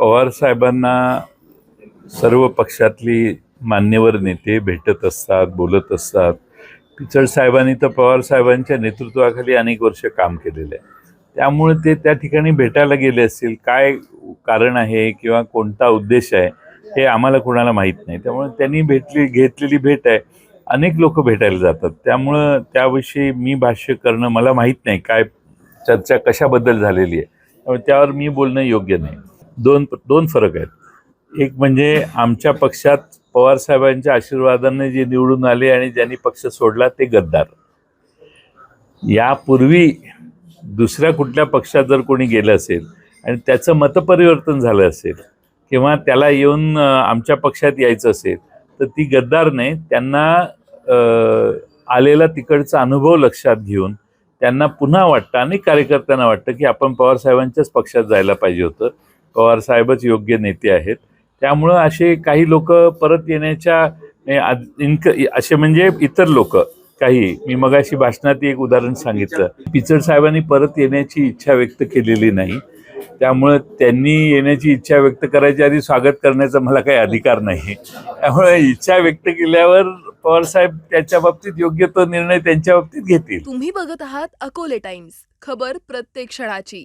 पवार साहेबांना सर्व पक्षातली मान्यवर नेते भेटत असतात बोलत असतात. पिचड साहेबांनी तर पवार साहेबांच्या नेतृत्वाखाली अनेक वर्ष काम केलेलं. आहे त्यामुळे ते त्या ठिकाणी भेटायला गेले असतील. काय कारण आहे किंवा कोणता उद्देश आहे हे आम्हाला कोणाला माहीत नाही. त्यामुळे त्यांनी भेटली घेतलेली भेट आहे. अनेक लोक भेटायला जातात. त्यामुळं त्याविषयी मी भाष्य करणं मला माहीत नाही. काय चर्चा कशाबद्दल झालेली आहे. त्यावर मी बोलणं योग्य नाही. दोन दोन फरक आहेत. एक म्हणजे आमच्या पक्षात पवार साहेबांच्या आशीर्वादाने जे निवडून आले आणि ज्यांनी पक्ष सोडला ते गद्दार. यापूर्वी दुसऱ्या कुठल्या पक्षात जर कोणी गेलं असेल आणि त्याचं मतपरिवर्तन झालं असेल किंवा त्याला येऊन आमच्या पक्षात यायचं असेल तर ती गद्दार नाही त्यांना आलेला तिकडचा अनुभव लक्षात घेऊन त्यांना पुन्हा वाटतं आणि कार्यकर्त्यांना वाटतं की आपण पवार साहेबांच्याच पक्षात जायला पाहिजे होतं. पवार साहेबच योग्य नेते आहेत. त्यामुळं असे काही लोक परत येण्याच्या इनक असे म्हणजे इतर लोक काही मी मगाशी भाषणात एक उदाहरण सांगितलं. पिचड साहेबांनी परत येण्याची इच्छा व्यक्त केलेली नाही. त्यामुळं त्यांनी येण्याची इच्छा व्यक्त करायच्या आधी स्वागत करण्याचा मला काही अधिकार नाही. त्यामुळे इच्छा व्यक्त केल्यावर पवार साहेब त्याच्या बाबतीत योग्य तो निर्णय त्यांच्या बाबतीत घेतील. तुम्ही बघत आहात अकोले टाइम्स. खबर प्रत्येक क्षणाची.